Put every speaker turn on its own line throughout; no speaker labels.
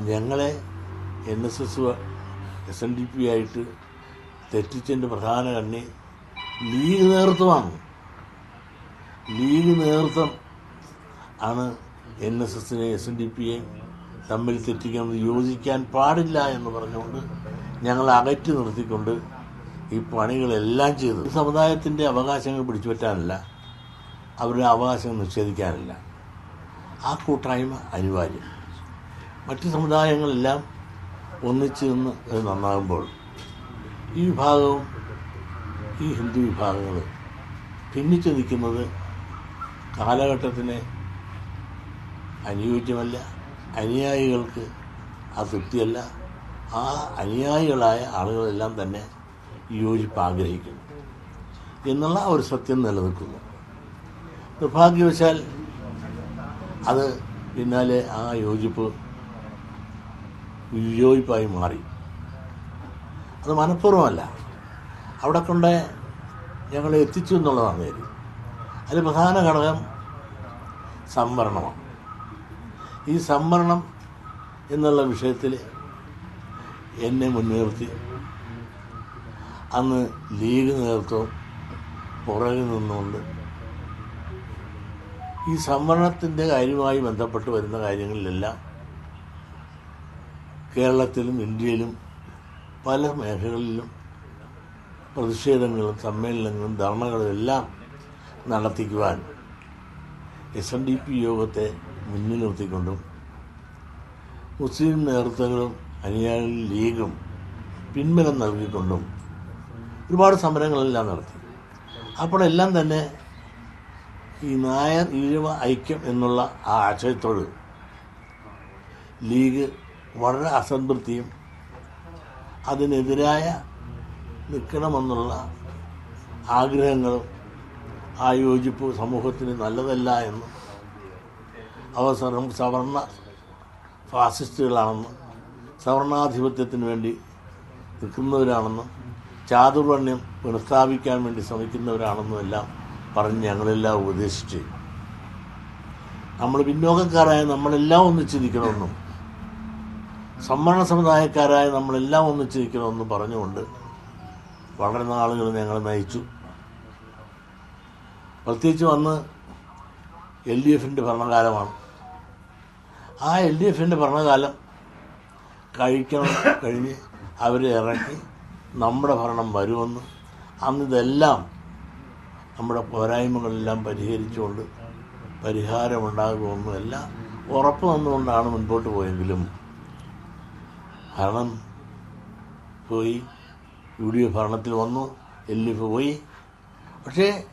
ഞങ്ങളെ N S S S N D P ആയിട്ട് തെറ്റിച്ചതിന്റെ പ്രധാന കണ്ണി ലീഗ് നേതൃത്വമാണ്. ലീഗ് നേതൃത്വം ആണ് എൻ എസ് എസിനെ എസ് എൻ ഡി പിയെ തമ്മിൽ തെറ്റിക്കുന്നത് യോജിക്കാൻ പാടില്ല എന്ന് പറഞ്ഞുകൊണ്ട് ഞങ്ങൾ അകറ്റി നിർത്തിക്കൊണ്ട് ഈ പണികളെല്ലാം ചെയ്തു. സമുദായത്തിന്റെ അവകാശങ്ങൾ പിടിച്ചുപറ്റാനല്ല അവരുടെ അവകാശങ്ങൾ നിഷേധിക്കാനല്ല. ആ കൂട്ടായ്മ അനിവാര്യം. മറ്റ് സമുദായങ്ങളെല്ലാം ഒന്നിച്ചു നിന്ന് അത് നന്നാകുമ്പോൾ ഈ വിഭാഗവും ഈ ഹിന്ദു വിഭാഗങ്ങളും ഭിന്നിച്ചു നിൽക്കുന്നത് കാലഘട്ടത്തിന് അനുയോജ്യമല്ല അനുയായികൾക്ക് ആ തൃപ്തിയല്ല ആ അനുയായികളായ ആളുകളെല്ലാം തന്നെ യോജിപ്പ് ആഗ്രഹിക്കുന്നു എന്നുള്ള ഒരു സത്യം നിലനിൽക്കുന്നു. നിർഭാഗ്യവശാൽ അത് പിന്നാലെ ആ യോജിപ്പ് വിയോജിപ്പായി മാറി. അത് മനഃപൂർവമല്ല. അവിടെ കൊണ്ട് ഞങ്ങളെ എത്തിച്ചു എന്നുള്ളതാണ് കാര്യം. അതിൽ പ്രധാന ഘടകം സംവരണമാണ്. ഈ സംവരണം എന്നുള്ള വിഷയത്തിൽ എന്നെ മുൻനിർത്തി അന്ന് ലീഗ് നേതൃത്വം പുറകിൽ നിന്നുകൊണ്ട് ഈ സംവരണത്തിന്റെ കാര്യവുമായി ബന്ധപ്പെട്ട് വരുന്ന കാര്യങ്ങളിലെല്ലാം കേരളത്തിലും ഇന്ത്യയിലും പല മേഖലകളിലും പ്രതിഷേധങ്ങളും സമ്മേളനങ്ങളും ധർണകളും എല്ലാം നടത്തിക്കുവാൻ എസ് എൻ ഡി പി യോഗത്തെ മുന്നിൽ നിർത്തിക്കൊണ്ടും മുസ്ലിം നേതൃത്വങ്ങളും അനുയായി ലീഗും പിൻബലം നൽകിക്കൊണ്ടും ഒരുപാട് സമരങ്ങളെല്ലാം നടത്തി. അപ്പോഴെല്ലാം തന്നെ ഈ നായർ ഈഴവ ഐക്യം എന്നുള്ള ആ ആശയത്തോട് ലീഗ് വളരെ അസംതൃപ്തിയും അതിനെതിരായ നിൽക്കണമെന്നുള്ള ആഗ്രഹങ്ങളും ആ യോജിപ്പ് സമൂഹത്തിന് നല്ലതല്ല എന്നും അവസരം സവർണ ഫാസിസ്റ്റുകളാണെന്നും സവർണാധിപത്യത്തിന് വേണ്ടി നിൽക്കുന്നവരാണെന്നും ചാതുർവണ്യം പുനഃസ്ഥാപിക്കാൻ വേണ്ടി ശ്രമിക്കുന്നവരാണെന്നും എല്ലാം പറഞ്ഞ് ഞങ്ങളെല്ലാം ഉപദേശിച്ച്. നമ്മൾ പിന്നോക്കക്കാരായ നമ്മളെല്ലാം ഒന്നിച്ചിരിക്കണമെന്നും സംവരണ സമുദായക്കാരായ നമ്മളെല്ലാം ഒന്നിച്ചിരിക്കണമെന്ന് പറഞ്ഞുകൊണ്ട് വളരെ നാളുകൾ ഞങ്ങൾ നയിച്ചു. പ്രത്യേകിച്ച് വന്ന് എൽ ഡി എഫിന്റെ ഭരണകാലമാണ്. ആ എൽ ഡി എഫിന്റെ ഭരണകാലം കഴിക്കണം കഴിഞ്ഞ് അവരെ ഇറക്കി നമ്മുടെ ഭരണം വരുമെന്ന് അന്ന് ഇതെല്ലാം നമ്മുടെ പോരായ്മകളെല്ലാം പരിഹരിച്ചുകൊണ്ട് പരിഹാരമുണ്ടാകുമെന്നും എല്ലാം ഉറപ്പ് വന്നുകൊണ്ടാണ് മുൻപോട്ട് പോയെങ്കിലും ഭരണം പോയി. യു ഡി എഫ് ഭരണത്തിൽ വന്നു. എൽ ഡി എഫ് പോയി. പക്ഷേ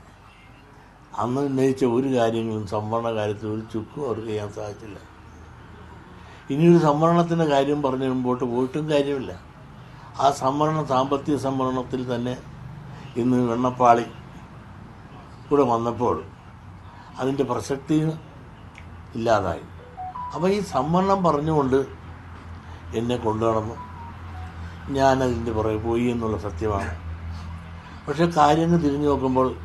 അന്ന് ഉന്നയിച്ച ഒരു കാര്യങ്ങളും സംവരണ കാര്യത്തിൽ ഒരു ചുക്കും അവർക്ക് ചെയ്യാൻ സാധിച്ചില്ല. ഇനിയൊരു സംവരണത്തിന്റെ കാര്യം പറഞ്ഞു മുമ്പോട്ട് പോയിട്ടും കാര്യമില്ല. ആ സംവരണ സാമ്പത്തിക സംവരണത്തിൽ തന്നെ ഇന്ന് വെണ്ണപ്പാളി കൂടെ വന്നപ്പോൾ അതിന്റെ പ്രസക്തി ഇല്ലാതായി. അപ്പോൾ ഈ സംവരണം പറഞ്ഞുകൊണ്ട് എന്നെ കൊണ്ടുനടന്നു. ഞാനതിന്റെ പുറകെ പോയി എന്നുള്ള സത്യമാണ്. പക്ഷെ കാര്യങ്ങൾ തിരിഞ്ഞു നോക്കുമ്പോൾ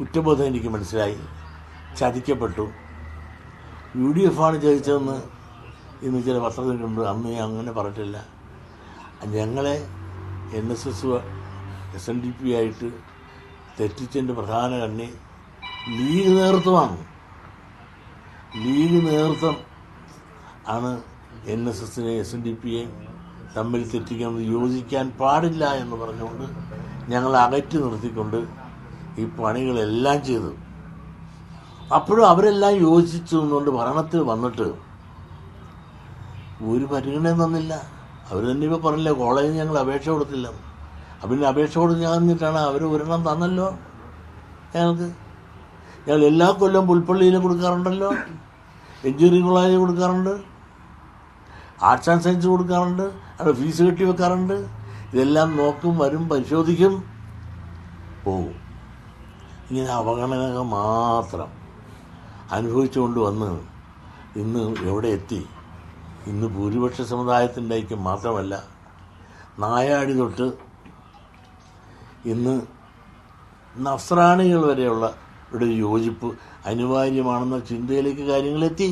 കുറ്റബോധം എനിക്ക് മനസ്സിലായി. ചതിക്കപ്പെട്ടു. യു ഡി എഫാണ് ആണ് ജയിച്ചതെന്ന് ഇന്ന് ചില പത്രത്തിലുണ്ട്. അന്ന് അങ്ങനെ പറഞ്ഞിട്ടില്ല. ഞങ്ങളെ N S S S N D P ആയിട്ട് തെറ്റിച്ചതിന്റെ പ്രധാന കണ്ണി ലീഗ് നേതൃത്വമാണ്. ലീഗ് നേതൃത്വം ആണ് എൻ എസ് എസിനെ എസ് ഡി പിയെ തമ്മിൽ തെറ്റിക്കുന്നത് യോജിക്കാൻ പാടില്ല എന്ന് പറഞ്ഞുകൊണ്ട് ഞങ്ങൾ അകറ്റി നിർത്തിക്കൊണ്ട് ഈ പണികളെല്ലാം ചെയ്തു. അപ്പോഴും അവരെല്ലാം യോജിച്ചു എന്നുകൊണ്ട് ഭരണത്തിൽ വന്നിട്ട് ഒരു പരിഗണന തന്നില്ല. അവർ തന്നെ ഇപ്പോൾ പറഞ്ഞില്ല കോളേജിൽ ഞങ്ങൾ അപേക്ഷ കൊടുത്തില്ല. അപ്പം അപേക്ഷ കൊടുത്ത് കഴിഞ്ഞിട്ടാണ് അവർ ഒരെണ്ണം തന്നല്ലോ ഞങ്ങൾക്ക്. ഞങ്ങൾ എല്ലാ കൊല്ലം പുൽപ്പള്ളിയിൽ കൊടുക്കാറുണ്ടല്ലോ എഞ്ചിനീയറിംഗ് കോളേജിൽ കൊടുക്കാറുണ്ട്. ആർട്സ് ആൻഡ് സയൻസ് കൊടുക്കാറുണ്ട് അവിടെ ഫീസ് കെട്ടി വെക്കാറുണ്ട്. ഇതെല്ലാം നോക്കും വരും പരിശോധിക്കും. പോകും ഇങ്ങനെ അവഗണന മാത്രം അനുഭവിച്ചുകൊണ്ട് വന്ന് ഇന്ന് എവിടെ എത്തി? ഇന്ന് ഭൂരിപക്ഷ സമുദായത്തിന്റെ ഐക്യം മാത്രമല്ല നായാടി തൊട്ട് ഇന്ന് നസ്രാണികൾ വരെയുള്ള ഒരു യോജിപ്പ് അനിവാര്യമാണെന്ന ചിന്തയിലേക്ക് കാര്യങ്ങളെത്തി.